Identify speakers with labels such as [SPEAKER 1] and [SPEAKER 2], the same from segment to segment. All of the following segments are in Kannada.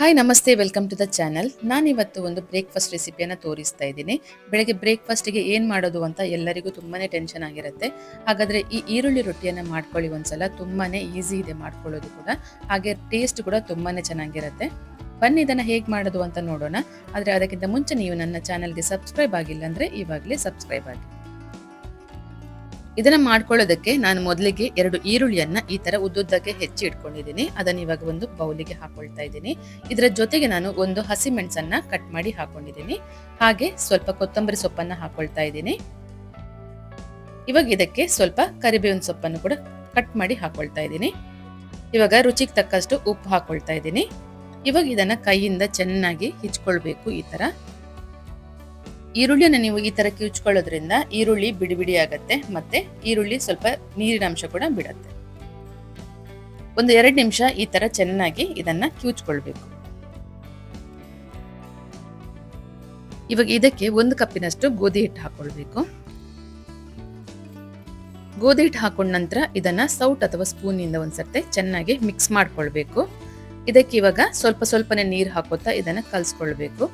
[SPEAKER 1] ಹಾಯ್ ನಮಸ್ತೆ ವೆಲ್ಕಮ್ ಟು ದ ಚಾನಲ್ ನಾನಿವತ್ತು ಒಂದು ಬ್ರೇಕ್ಫಾಸ್ಟ್ ರೆಸಿಪಿಯನ್ನು ತೋರಿಸ್ತಾ ಇದ್ದೀನಿ. ಬೆಳಗ್ಗೆ ಬ್ರೇಕ್ಫಾಸ್ಟಿಗೆ ಏನು ಮಾಡೋದು ಅಂತ ಎಲ್ಲರಿಗೂ ತುಂಬಾ ಟೆನ್ಷನ್ ಆಗಿರುತ್ತೆ. ಹಾಗಾದರೆ ಈ ಈರುಳ್ಳಿ ರೊಟ್ಟಿಯನ್ನು ಮಾಡ್ಕೊಳ್ಳಿ ಒಂದ್ಸಲ. ತುಂಬಾ ಈಸಿ ಇದೆ ಮಾಡ್ಕೊಳ್ಳೋದು ಕೂಡ. ಹಾಗೆ ಟೇಸ್ಟ್ ಕೂಡ ತುಂಬಾ ಚೆನ್ನಾಗಿರುತ್ತೆ. ಬನ್ನಿ, ಇದನ್ನು ಹೇಗೆ ಮಾಡೋದು ಅಂತ ನೋಡೋಣ. ಆದರೆ ಅದಕ್ಕಿಂತ ಮುಂಚೆ ನೀವು ನನ್ನ ಚಾನಲ್ಗೆ ಸಬ್ಸ್ಕ್ರೈಬ್ ಆಗಿಲ್ಲ ಅಂದರೆ ಇವಾಗಲೇ ಸಬ್ಸ್ಕ್ರೈಬ್ ಆಗಿ. ಇದನ್ನ ಮಾಡ್ಕೊಳ್ಳೋದಕ್ಕೆ ನಾನು ಮೊದಲಿಗೆ ಎರಡು ಈರುಳ್ಳಿಯನ್ನ ಈ ತರ ಉದ್ದುದ್ದಕ್ಕೆ ಹೆಚ್ಚಿ ಇಟ್ಕೊಂಡಿದ್ದೀನಿ. ಅದನ್ನ ಇವಾಗ ಒಂದು ಬೌಲಿಗೆ ಹಾಕೊಳ್ತಾ ಇದ್ದೀನಿ. ಇದರ ಜೊತೆಗೆ ನಾನು ಒಂದು ಹಸಿ ಮೆಣಸನ್ನ ಕಟ್ ಮಾಡಿ ಹಾಕೊಂಡಿದ್ದೀನಿ. ಹಾಗೆ ಸ್ವಲ್ಪ ಕೊತ್ತಂಬರಿ ಸೊಪ್ಪನ್ನ ಹಾಕೊಳ್ತಾ ಇದ್ದೀನಿ. ಇವಾಗ ಇದಕ್ಕೆ ಸ್ವಲ್ಪ ಕರಿಬೇವಿನ ಸೊಪ್ಪನ್ನು ಕೂಡ ಕಟ್ ಮಾಡಿ ಹಾಕೊಳ್ತಾ ಇದ್ದೀನಿ. ಇವಾಗ ರುಚಿಗೆ ತಕ್ಕಷ್ಟು ಉಪ್ಪು ಹಾಕೊಳ್ತಾ ಇದ್ದೀನಿ. ಇವಾಗ ಇದನ್ನ ಕೈಯಿಂದ ಚೆನ್ನಾಗಿ ಹಿಚ್ಕೊಳ್ಬೇಕು ಈ ತರ. ಈರುಳ್ಳಿನ ನೀವು ಈ ತರ ಕಿವುಚ್ಕೊಳ್ಳೋದ್ರಿಂದ ಈರುಳ್ಳಿ ಬಿಡಿ ಬಿಡಿ ಆಗತ್ತೆ, ಮತ್ತೆ ಈರುಳ್ಳಿ ಸ್ವಲ್ಪ ನೀರಿನ ಅಂಶ ಕೂಡ ಬಿಡತ್ತೆ. ಒಂದು ಎರಡು ನಿಮಿಷ ಈ ತರ ಚೆನ್ನಾಗಿ ಇದನ್ನ ಕಿವುಚ್ಕೊಳ್ಬೇಕು. ಇವಾಗ ಇದಕ್ಕೆ ಒಂದು ಕಪ್ಪಿನಷ್ಟು ಗೋಧಿ ಹಿಟ್ಟು ಹಾಕೊಳ್ಬೇಕು ಗೋಧಿ ಹಿಟ್ಟು ಹಾಕೊಂಡ ನಂತರ ಇದನ್ನ ಸೌಟ್ ಅಥವಾ ಸ್ಪೂನಿಂದ ಒಂದ್ಸರ್ತೆ ಚೆನ್ನಾಗಿ ಮಿಕ್ಸ್ ಮಾಡ್ಕೊಳ್ಬೇಕು. ಇದಕ್ಕೆ ಇವಾಗ ಸ್ವಲ್ಪ ಸ್ವಲ್ಪನೇ ನೀರು ಹಾಕೋತಾ ಇದನ್ನ ಕಲ್ಸ್ಕೊಳ್ಬೇಕು.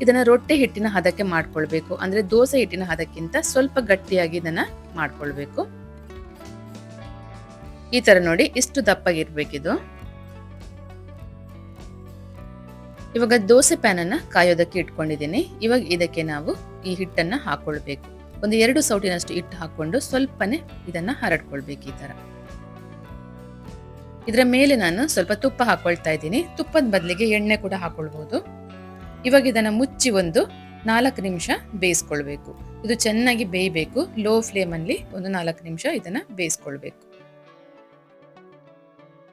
[SPEAKER 1] ಇದನ್ನ ರೊಟ್ಟಿ ಹಿಟ್ಟಿನ ಹದಕ್ಕೆ ಮಾಡ್ಕೊಳ್ಬೇಕು. ಅಂದ್ರೆ ದೋಸೆ ಹಿಟ್ಟಿನ ಹದಕ್ಕಿಂತ ಸ್ವಲ್ಪ ಗಟ್ಟಿಯಾಗಿ ಇದನ್ನ ಮಾಡ್ಕೊಳ್ಬೇಕು. ಈ ತರ ನೋಡಿ ಇಷ್ಟು ದಪ್ಪಾಗಿರ್ಬೇಕಿದು. ಇವಾಗ ದೋಸೆ ಪ್ಯಾನ್ ಅನ್ನ ಕಾಯೋದಕ್ಕೆ ಇಟ್ಕೊಂಡಿದ್ದೀನಿ. ಇವಾಗ ಇದಕ್ಕೆ ನಾವು ಈ ಹಿಟ್ಟನ್ನ ಹಾಕೊಳ್ಬೇಕು. ಒಂದು ಎರಡು ಸೌಟಿನಷ್ಟು ಹಿಟ್ಟು ಹಾಕೊಂಡು ಸ್ವಲ್ಪನೇ ಇದನ್ನ ಹರಡ್ಕೊಳ್ಬೇಕು ಈ ತರ. ಇದರ ಮೇಲೆ ನಾನು ಸ್ವಲ್ಪ ತುಪ್ಪ ಹಾಕೊಳ್ತಾ ಇದ್ದೀನಿ. ತುಪ್ಪದ ಬದಲಿಗೆ ಎಣ್ಣೆ ಕೂಡ ಹಾಕೊಳ್ಬಹುದು ಇವಾಗ ಇದನ್ನು ಮುಚ್ಚಿ ಒಂದು ನಾಲ್ಕು ನಿಮಿಷ ಬೇಯಿಸ್ಕೊಳ್ಬೇಕು. ಇದು ಚೆನ್ನಾಗಿ ಬೇಯಬೇಕು. ಲೋ ಫ್ಲೇಮಲ್ಲಿ ಒಂದು ನಾಲ್ಕು ನಿಮಿಷ ಇದನ್ನು ಬೇಯಿಸ್ಕೊಳ್ಬೇಕು.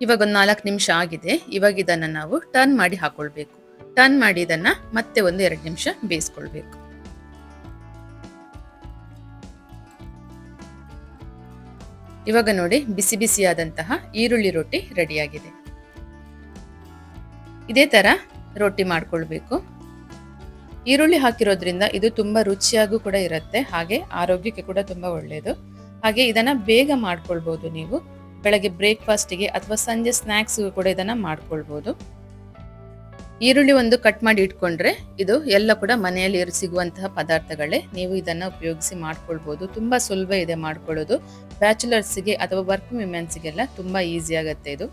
[SPEAKER 1] ಇವಾಗ ಒಂದು ನಾಲ್ಕು ನಿಮಿಷ ಆಗಿದೆ. ಇವಾಗ ಇದನ್ನು ನಾವು ಟರ್ನ್ ಮಾಡಿ ಹಾಕೊಳ್ಬೇಕು. ಟರ್ನ್ ಮಾಡಿ ಇದನ್ನು ಮತ್ತೆ ಒಂದು ಎರಡು ನಿಮಿಷ ಬೇಯಿಸ್ಕೊಳ್ಬೇಕು. ಇವಾಗ ನೋಡಿ ಬಿಸಿ ಬಿಸಿಯಾದಂತಹ ಈರುಳ್ಳಿ ರೊಟ್ಟಿ ರೆಡಿಯಾಗಿದೆ. ಇದೇ ತರ ರೊಟ್ಟಿ ಮಾಡ್ಕೊಳ್ಬೇಕು. ಈರುಳ್ಳಿ ಹಾಕಿರೋದ್ರಿಂದ ಇದು ತುಂಬ ರುಚಿಯಾಗೂ ಕೂಡ ಇರುತ್ತೆ, ಹಾಗೆ ಆರೋಗ್ಯಕ್ಕೆ ಕೂಡ ತುಂಬ ಒಳ್ಳೆಯದು ಹಾಗೆ ಇದನ್ನು ಬೇಗ ಮಾಡ್ಕೊಳ್ಬೋದು ನೀವು. ಬೆಳಗ್ಗೆ ಬ್ರೇಕ್ಫಾಸ್ಟಿಗೆ ಅಥವಾ ಸಂಜೆ ಸ್ನ್ಯಾಕ್ಸ್ಗೂ ಕೂಡ ಇದನ್ನು ಮಾಡ್ಕೊಳ್ಬೋದು. ಈರುಳ್ಳಿ ಒಂದು ಕಟ್ ಮಾಡಿ ಇಟ್ಕೊಂಡ್ರೆ ಇದು ಎಲ್ಲ ಕೂಡ ಮನೆಯಲ್ಲಿ ಸಿಗುವಂತಹ ಪದಾರ್ಥಗಳೇ. ನೀವು ಇದನ್ನು ಉಪಯೋಗಿಸಿ ಮಾಡ್ಕೊಳ್ಬೋದು. ತುಂಬ ಸುಲಭ ಇದೆ ಮಾಡ್ಕೊಳ್ಳೋದು. ಬ್ಯಾಚುಲರ್ಸ್ಗೆ ಅಥವಾ ವರ್ಕ್ ವುಮೆನ್ಸ್ಗೆಲ್ಲ ತುಂಬ ಈಸಿ ಆಗುತ್ತೆ ಇದು.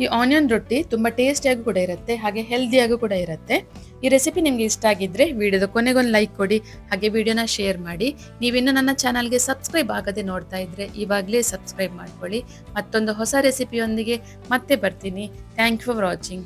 [SPEAKER 1] ಈ ಆನಿಯನ್ ರೊಟ್ಟಿ ತುಂಬ ಟೇಸ್ಟಿಯಾಗೂ ಕೂಡ ಇರುತ್ತೆ, ಹಾಗೆ ಹೆಲ್ದಿಯಾಗೂ ಕೂಡ ಇರುತ್ತೆ. ಈ ರೆಸಿಪಿ ನಿಮಗೆ ಇಷ್ಟ ಆಗಿದ್ರೆ ವಿಡಿಯೋದ ಕೊನೆಗೊಂದು ಲೈಕ್ ಕೊಡಿ, ಹಾಗೆ ವಿಡಿಯೋನ ಶೇರ್ ಮಾಡಿ. ನೀವಿನ್ನೂ ನನ್ನ ಚಾನಲ್ಗೆ ಸಬ್ಸ್ಕ್ರೈಬ್ ಆಗದೆ ನೋಡ್ತಾ ಇದ್ರೆ ಇವಾಗಲೇ ಸಬ್ಸ್ಕ್ರೈಬ್ ಮಾಡ್ಕೊಳ್ಳಿ. ಮತ್ತೊಂದು ಹೊಸ ರೆಸಿಪಿಯೊಂದಿಗೆ ಮತ್ತೆ ಬರ್ತೀನಿ. Thank you for watching